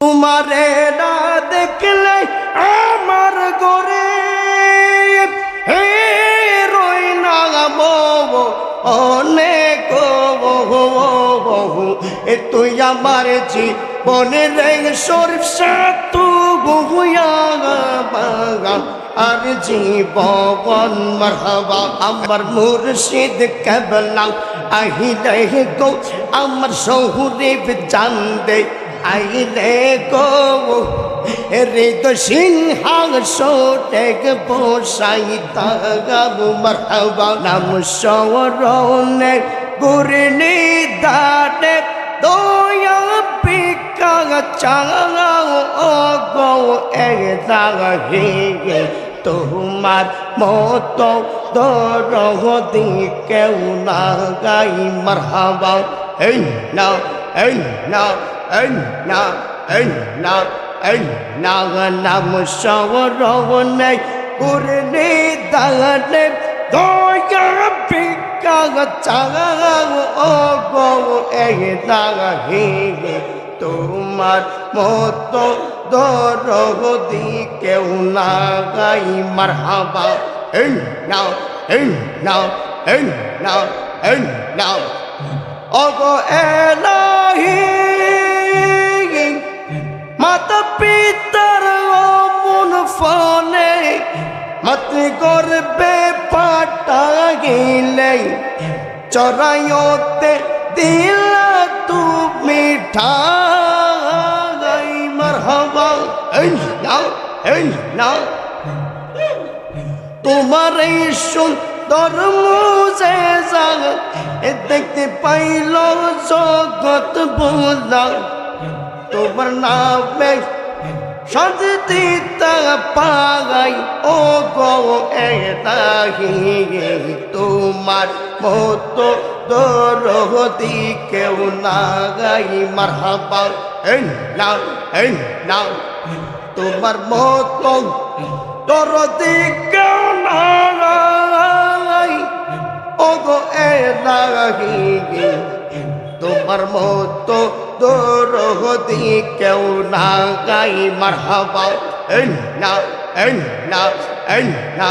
তোমারে না দেখলে আমার গরে হে রই না বব অনেক এ তুই আমার জীবনে রে সরষা তু বহুয়া বাগান আর জীবন মারহাবা, আমার মুর্শিদ কেবলা। আহিলে গো, আমার শহুরে জান দে আইলে গো রে তো সিংহাং সোটেক বসাই তাগাব মারহাবা। নাম সরণে গুরনি দানে দয়া পিকা চাঙাও ও গো, এ দাগে তোমার মতো দরদি কেউ না গাই মারহাবা। এই না এই না এই না এই না এই না, নাম সরণে করলে দানে দয়া পিকা চাঙাও ও গো এ দাগে তোমার মতো দরদি কেউ না গাই মারহাবা। এই নাও এই নাও এই নাও এই নাও। অগো এলাহি, মাতা পিতার মন ফলে মাতৃ গর্বে পাটা গেলে চড়াইতে দিলা তুমি ঠাই এই নাও এই নাও তোমার এই সুন্দর মুজে এ দেখতে পাইল জগৎ বোলা তোমার নামে সাজতে তা পাগাই ও গো এদাহি তোমার মতো দরদি কেউ না গাই, মারহাবা, এই নাও এই নাও। তোমার মত তোর কেউ ওগো তোমার মত দরদি কেউ না গাই মারহাবা না না না।